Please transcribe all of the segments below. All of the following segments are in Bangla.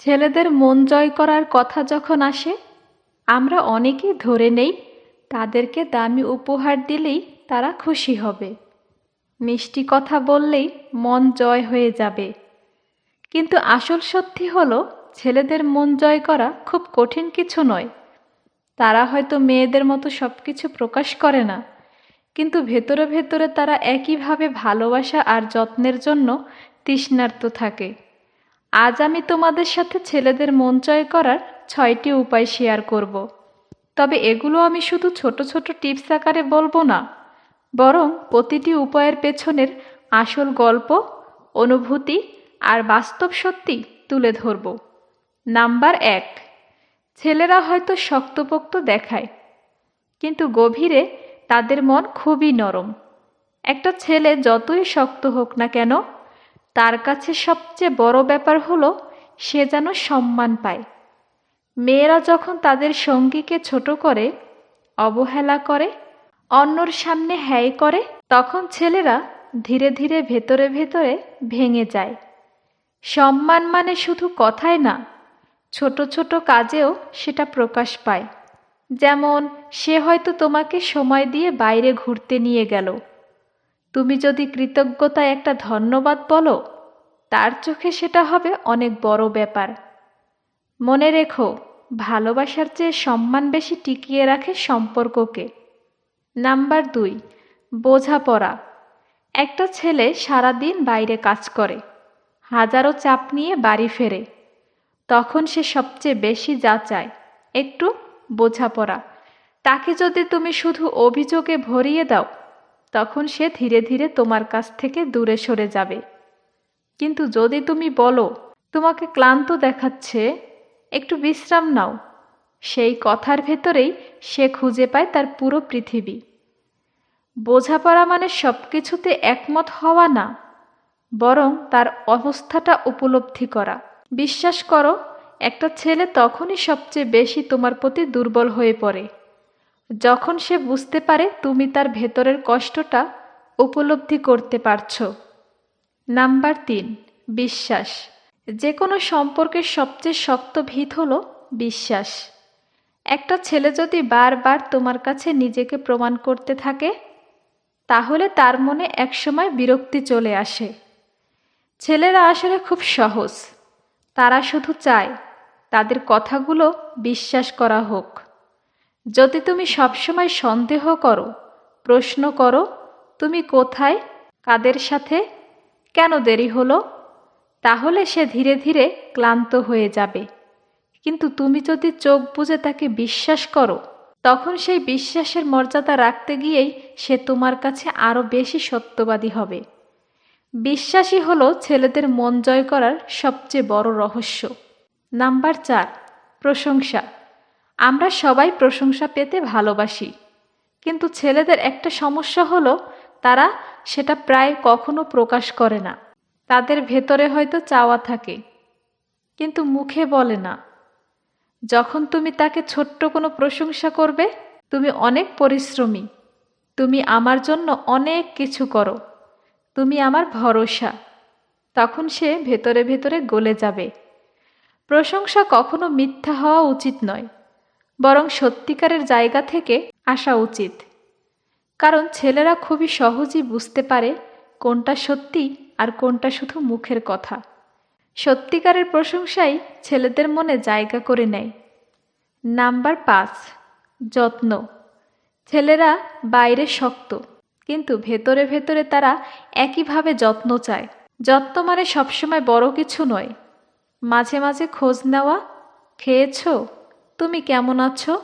ছেলেদের মন জয় করার কথা যখন আসে, আমরা অনেকেই ধরে নেই তাদেরকে দামি উপহার দিলেই তারা খুশি হবে। মিষ্টি কথা বললেই মন জয় হয়ে যাবে। কিন্তু আসল সত্যি হলো, ছেলেদের মন জয় করা খুব কঠিন কিছু নয়। তারা হয়তো মেয়েদের মতো সব কিছু প্রকাশ করে না, কিন্তু ভেতরে ভেতরে তারা একইভাবে ভালোবাসা আর যত্নের জন্য তৃষ্ণার্ত থাকে। আজ আমি তোমাদের সাথে ছেলেদের মন জয় করার ছয়টি উপায় শেয়ার করব। তবে এগুলো আমি শুধু ছোট ছোট টিপস আকারে বলব না, বরং প্রতিটি উপায়ের পেছনের আসল গল্প, অনুভূতি আর বাস্তব সত্যি তুলে ধরব নাম্বার এক, ছেলেরা হয়তো শক্তপোক্ত দেখায়, কিন্তু গভীরে তাদের মন খুবই নরম একটা ছেলে যতই শক্ত হোক না কেন তার কাছে সবচেয়ে বড় ব্যাপার হলো, সে যেন সম্মান পায়। মেয়েরা যখন তাদের সঙ্গীকে ছোট করে, অবহেলা করে, অন্যর সামনে হ্যায় করে, তখন ছেলেরা ধীরে ধীরে ভেতরে ভেতরে ভেঙে যায়। সম্মান মানে শুধু কথায় না, ছোট ছোট কাজেও সেটা প্রকাশ পায়। যেমন, সে হয়তো তোমাকে সময় দিয়ে বাইরে ঘুরতে নিয়ে গেল। তুমি যদি কৃতজ্ঞতায় একটা ধন্যবাদ বলো, তার চোখে সেটা হবে অনেক বড় ব্যাপার। মনে রেখো, ভালোবাসার চেয়ে সম্মান বেশি টিকিয়ে রাখে সম্পর্ককে। নাম্বার দুই, বোঝাপড়া। একটা ছেলে সারাদিন বাইরে কাজ করে, হাজারো চাপ নিয়ে বাড়ি ফেরে। তখন সে সবচেয়ে বেশি যা চায়, একটু বোঝাপড়া। তাকে যদি তুমি শুধু অভিযোগে ভরিয়ে দাও তখন সে ধীরে ধীরে তোমার কাছ থেকে দূরে সরে যাবে। কিন্তু যদি তুমি বলো, তোমাকে ক্লান্ত দেখাচ্ছে, একটু বিশ্রাম নাও। সেই কথার ভেতরেই সে খুঁজে পায় তার পুরো পৃথিবী। বোঝাপড়া মানে সব কিছুতে একমত হওয়া না, বরং তার অবস্থাটা উপলব্ধি করা। বিশ্বাস করো, একটা ছেলে তখনই সবচেয়ে বেশি তোমার প্রতি দুর্বল হয়ে পড়ে। যখন সে বুঝতে পারে তুমি তার ভেতরের কষ্টটা উপলব্ধি করতে পারছ। নাম্বার তিন, বিশ্বাস। যে কোনো সম্পর্কের সবচেয়ে শক্ত ভিত হলো বিশ্বাস। একটা ছেলে যদি বারবার তোমার কাছে নিজেকে প্রমাণ করতে থাকে, তাহলে তার মনে একসময় বিরক্তি চলে আসে। ছেলেরা আসলে খুব সহজ। তারা শুধু চায় তাদের কথাগুলো বিশ্বাস করা হোক। যদি তুমি সবসময় সন্দেহ করো, প্রশ্ন করো, তুমি কোথায়? কাদের সাথে? কেন দেরি হলো? তাহলে সে ধীরে ধীরে ক্লান্ত হয়ে যাবে। কিন্তু তুমি যদি চোখ বুঝে তাকে বিশ্বাস করো, তখন সেই বিশ্বাসের মর্যাদা রাখতে গিয়েই সে তোমার কাছে আরও বেশি সত্যবাদী হবে। বিশ্বাসী হলো ছেলেদের মন জয় করার সবচেয়ে বড় রহস্য। নাম্বার চার, প্রশংসা। আমরা সবাই প্রশংসা পেতে ভালোবাসি। কিন্তু ছেলেদের একটা সমস্যা হলো, তারা সেটা প্রায় কখনো প্রকাশ করে না। তাদের ভেতরে হয়তো চাওয়া থাকে, কিন্তু মুখে বলে না। যখন তুমি তাকে ছোট্ট কোনো প্রশংসা করবে, তুমি অনেক পরিশ্রমী। তুমি আমার জন্য অনেক কিছু করো। তুমি আমার ভরসা। তখন সে ভেতরে ভেতরে গলে যাবে। প্রশংসা কখনো মিথ্যা হওয়া উচিত নয়। বরং সত্যিকারের জায়গা থেকে আসা উচিত। কারণ ছেলেরা খুবই সহজেই বুঝতে পারে কোনটা সত্যি আর কোনটা শুধু মুখের কথা। সত্যিকারের প্রশংসাই ছেলেদের মনে জায়গা করে নেয়। নাম্বার পাঁচ, যত্ন। ছেলেরা বাইরে শক্ত, কিন্তু ভেতরে ভেতরে তারা একইভাবে যত্ন চায়। যত্ন মানে সবসময় বড় কিছু নয়। মাঝে মাঝে খোঁজ নেওয়া, খেয়েছ? তুমি কেমন আছো?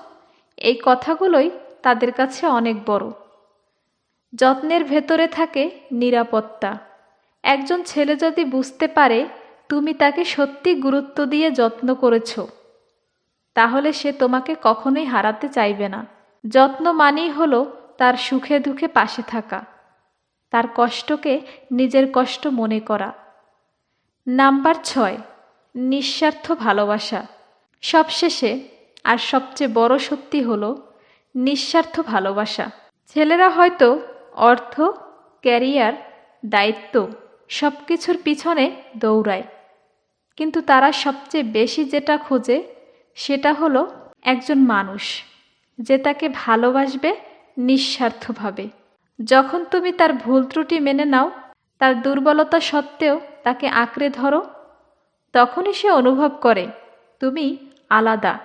এই কথাগুলোই তাদের কাছে অনেক বড়। যত্নের ভেতরে থাকে নিরাপত্তা। একজন ছেলে যদি বুঝতে পারে তুমি তাকে সত্যি গুরুত্ব দিয়ে যত্ন করেছ, তাহলে সে তোমাকে কখনোই হারাতে চাইবে না। যত্ন মানেই হলো তার সুখে দুঃখে পাশে থাকা, তার কষ্টকে নিজের কষ্ট মনে করা। নাম্বার ছয়, নিঃস্বার্থ ভালোবাসা। সবশেষে আর সবচেয়ে বড় সত্যি হলো নিঃস্বার্থ ভালোবাসা। ছেলেরা হয়তো অর্থ, ক্যারিয়ার, দায়িত্ব সব কিছুর পিছনে দৌড়ায়। কিন্তু তারা সবচেয়ে বেশি যেটা খোঁজে সেটা হলো একজন মানুষ যে তাকে ভালোবাসবে নিঃস্বার্থভাবে যখন তুমি তার ভুল ত্রুটি মেনে নাও, তার দুর্বলতা সত্ত্বেও তাকে আঁকড়ে ধরো, তখনই সে অনুভব করে, তুমি আলাদা।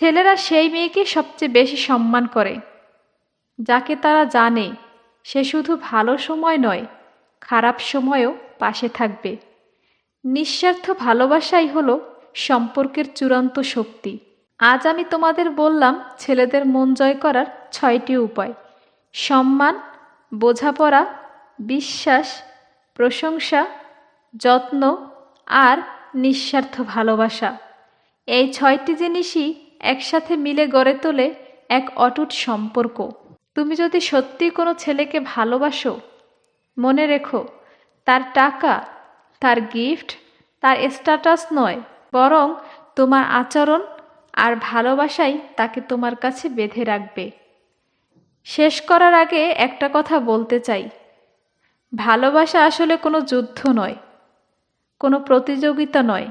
ছেলেরা সেই মেয়েকে সবচেয়ে বেশি সম্মান করে। যাকে তারা জানে, সে শুধু ভালো সময় নয়, খারাপ সময়ও পাশে থাকবে। নিঃস্বার্থ ভালোবাসাই হলো সম্পর্কের চূড়ান্ত শক্তি। আজ আমি তোমাদের বললাম, ছেলেদের মন জয় করার ছয়টি উপায়। সম্মান, বোঝাপড়া, বিশ্বাস, প্রশংসা, যত্ন আর নিঃস্বার্থ ভালোবাসা। এই ছয়টি জিনিসই একসাথে মিলে গড়ে তোলে এক অটুট সম্পর্ক। তুমি যদি সত্যি কোনো ছেলেকে ভালোবাসো, মনে রেখো, তার টাকা, তার গিফট, তার স্ট্যাটাস নয়, বরং তোমার আচরণ আর ভালোবাসাই তাকে তোমার কাছে বেঁধে রাখবে। শেষ করার আগে একটা কথা বলতে চাই। ভালোবাসা আসলে কোনো যুদ্ধ নয়, কোনো প্রতিযোগিতা নয়।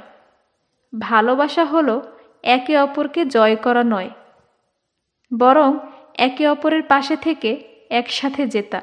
ভালোবাসা হলো একে অপরকে জয় করা নয় বরং একে অপরের পাশে থেকে একসাথে জেতা।